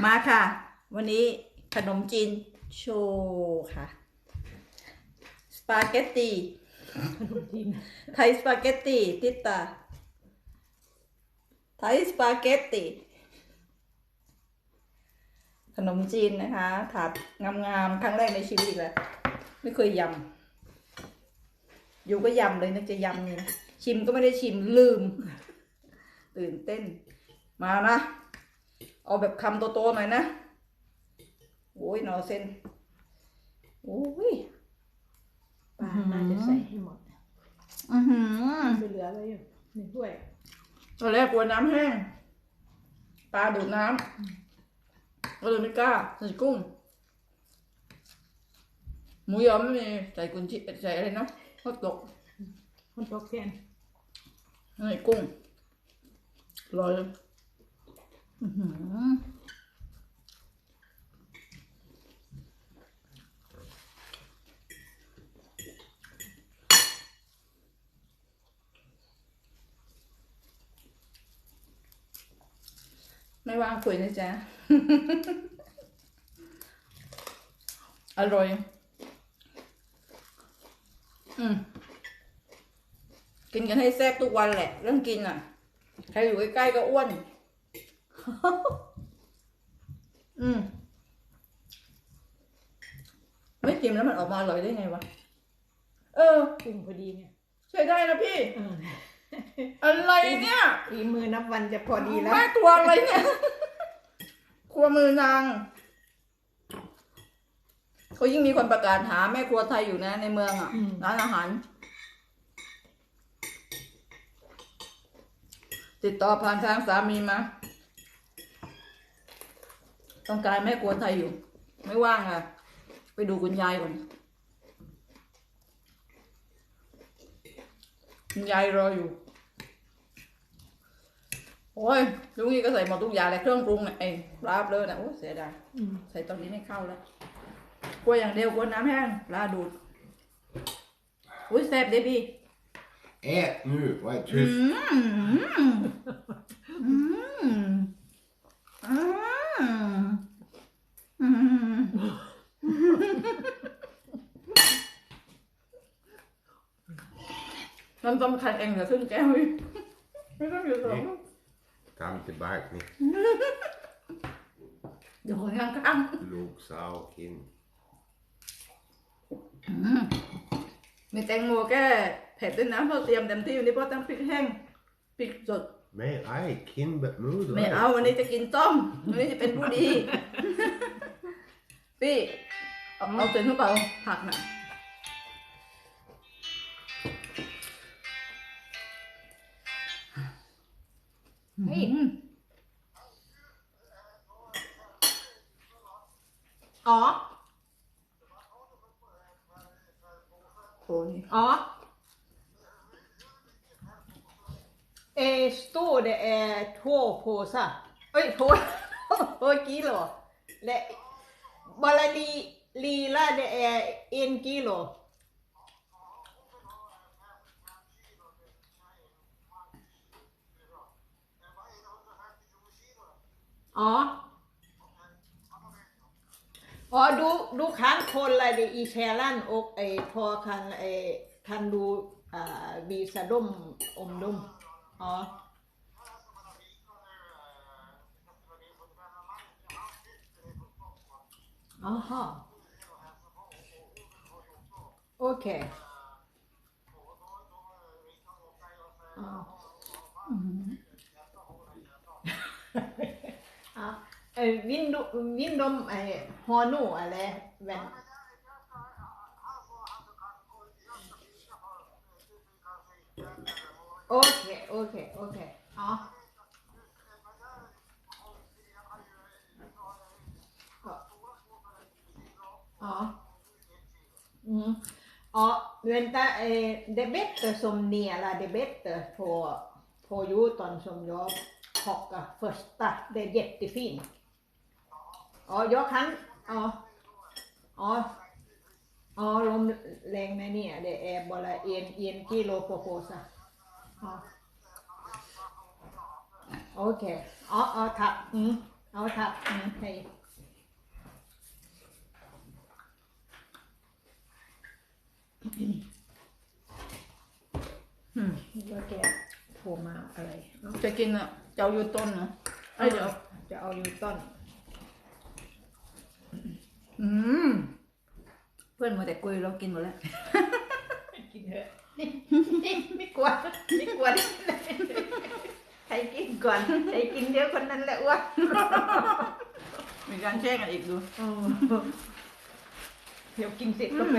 มาค่ะ วันนี้ขนมจีนโชว์ค่ะ สปาเกตตีขนมจีนไทยสปาเกตตีติดตาไทยสปาเกตตีขนมจีนนะคะถาดงามๆครั้งแรกในชีวิตอีกแล้วไม่เคยยำอยู่ก็ยำเลยนึกจะยำนี่นะชิมก็ไม่ได้ชิมลืม ตื่นเต้นมานะ เอาแบบคำโตๆหน่อยนะโอ้ยหนอเส้นโอ้ยปลาน่าจะใส่ให้หมดอือหือไม่เหลืออะไรอยู่ในถ้วยตอนแรกกลัวน้ำแห้งปลาดูดน้ำก็เลยไม่กล้าใส่กุ้งหมูยอไม่มีใส่กุนชิใส่อะไรนะข้าวตกคนตกแทนใส่กุ้งอร่อยเลยอื้อหือ ไม่ว่างคุยนะจ๊ะ อร่อย อืม กินกันให้แซ่บทุกวันแหละ เรื่องกินอะ ใครอยู่ใกล้ๆก็อ้วน อืม ไม่กินแล้วมันออกมาอร่อยได้ไงวะ เออปรุงพอดีเนี่ยใช้ได้นะพี่ เอออะไรเนี่ยฝีมือนับวันจะพอดีแล้วแม่ตัวอะไรเนี่ย ครัวมือนางเขายิ่งมีคนประกาศหาแม่ครัวไทยอยู่นะในเมืองอะอืมร้านอาหาร ติดต่อผ่านทางสามีมา ต้องการแม่ครัวไทยอยู่ ไม่ว่างอะ ไปดูคุณยายก่อน คุณยายรออยู่ โอ้ยลุงนี่ก็ใส่หมดทุกอย่างเลยเครื่องปรุงน่ะไอ้ปลาเลยนะโอ้ยเสียดายอืมใส่ตอนนี้ไม่เข้าแล้วกลัวอย่างเดียวกลัวน้ำแห้งปลาดูด อุ้ยแซ่บเดพี่ Ät nu, var อื tyst. มอืมอื มอืมน้ำต้มคันเองเหลือครึ่งแก้วอีกไม่ต้องอยู่สอง Kam tillbaka ni เดี๋ยวคนข้างๆ låg sak in. มีแตงโมแก้เผ็ดด้วยนะเพราะเตรียมเต็มที่วันนี้เพราะตั้งพริกแห้งพริกสด Men aj, kinbet moder. ไม่เอาวันนี้จะกินต้มวันนี้จะเป็นผู้ดี พี่เอาเอาเต็มเข้าไปผักหน่อยเฮ้ยอืมอ๋อโอ้ยอ๋อ Eh, står det är två påsar. Oj, två, två kilo. Det, bara li, lila det är en kilo. Ja. Ja, du, du kan kolla det i källaren och eh, ta, kan, eh, kan du eh, visa dem om dem. Ja. Aha. Okej. Ja. ja. Eh, Vill du, vill de eh, ha nu eller? Vem? Okej, okej, okej. Ja. Ja. Ja. Mm. Ja, vänta, eh, det bättre som Nela, det bättre på, på jorden som jag plockade första. Det är jättefint. Ja, jag kan, ja. Ja. Ja, de längre ner, det är bara en, en kilo på påsen. Ja. Okej. Ja, ja, tack. Mm. เอา ทับนะใครอืมว่าแกโทรมาอะไรเนาะจะกินอะจะเอาอยู่ต้นนะไอ้ยเดี๋ยวจะเอาอยู่ต้น อืม เพื่อนมาแต่กุยเรากินหมดแล้ว กินเถอะไม่กลัวไม่กลัวใครกินก่อนใครกินเดี๋ยวคนนั้นแหละอ้วนมีการแช่งกันอีกดู เดี๋ยวกินเสร็จก็ไป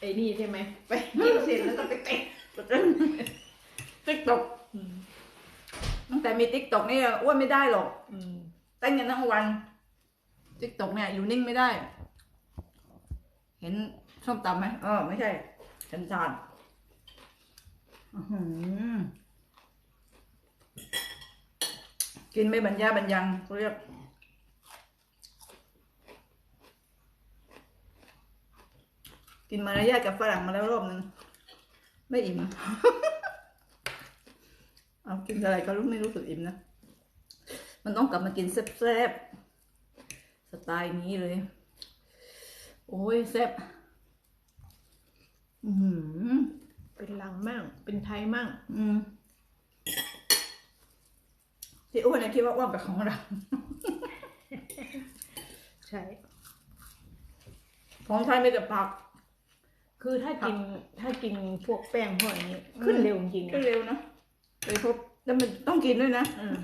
ไอ้นี่ใช่ไหมไปกินเสร็จแล้วก็ไปเตะติ๊กตกตั้งแต่มีติ๊กตกนี่อ้วนไม่ได้หรอกเต้นกันทั้งวันติ๊กตกเนี่ยอยู่นิ่งไม่ได้ เห็นส้มตำไหมเออไม่ใช่เห็นจานกินไม่บรรยาบรรยังเขาเรียก กินมารยาทกับฝรั่งมาแล้วรอบนึง ไม่อิ่ม เอากินอะไรก็รู้ไม่รู้สึกอิ่มนะ มันต้องกลับมากินแซ่บๆ สไตล์นี้เลย โอ้ยแซ่บอือหือเป็นลังมั่ง เป็นไทยมั่ง อืมที่อ้วนเนี่ยคิดว่าอ้วนเป็นของเรา ใช่ ของไทยไม่แต่ผัก คือถ้ากินถ้ากินพวกแป้งพวกนี้ ขึ้นเร็วจริงๆก็นะเร็วนะเลยพบแล้วมันต้องกินด้วยนะอืม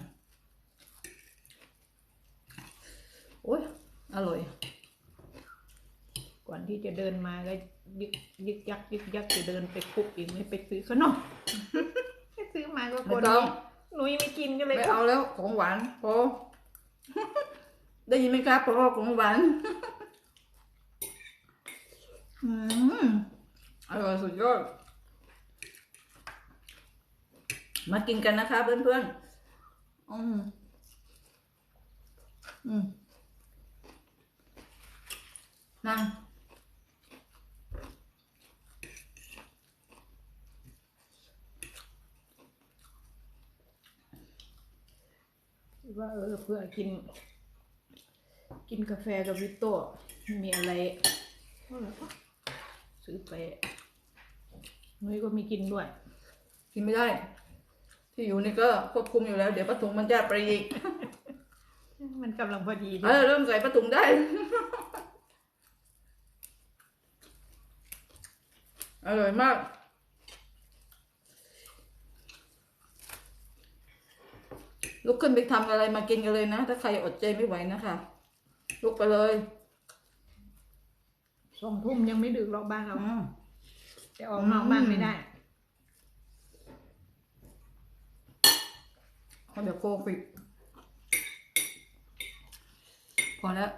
โอ้ยอร่อย ก่อนที่จะเดินมาก็ยึกยึกยักยึกยักจะเดินไปคุกอีกไม่ไปซื้อขนมไม่ซื้อมาก็คไม่นต้องหนูยังไม่กินก็เลยไม่เอาแล้วของหวานพอได้ยินไหมครับพอของหวาน อืมอร่อยสุดยอด มากินกันนะคะเพื่อนๆ อืม อืมนั่งว่าเออเพื่อกิน กินกาแฟกับวิโต้มีอะไรเท่าไรวะ ซื้อไปนุ้ยก็มีกินด้วย กินไม่ได้ ที่อยู่นี่ก็ควบคุมอยู่แล้ว เดี๋ยวปะถุงมันจะไปอีก มันกำลังพอดีเออเริ่มใส่ปะถุงได้ อร่อยมากลุกขึ้นไปทำอะไรมากินกันเลยนะ ถ้าใครอดใจไม่ไหวนะคะ ลุกไปเลย สองทุ่มยังไม่ดึกหรอกบ้านเราอืมแต่ออกนอกบ้านไม่ได้เพราะเดี๋ยวโควิดพอแล้ว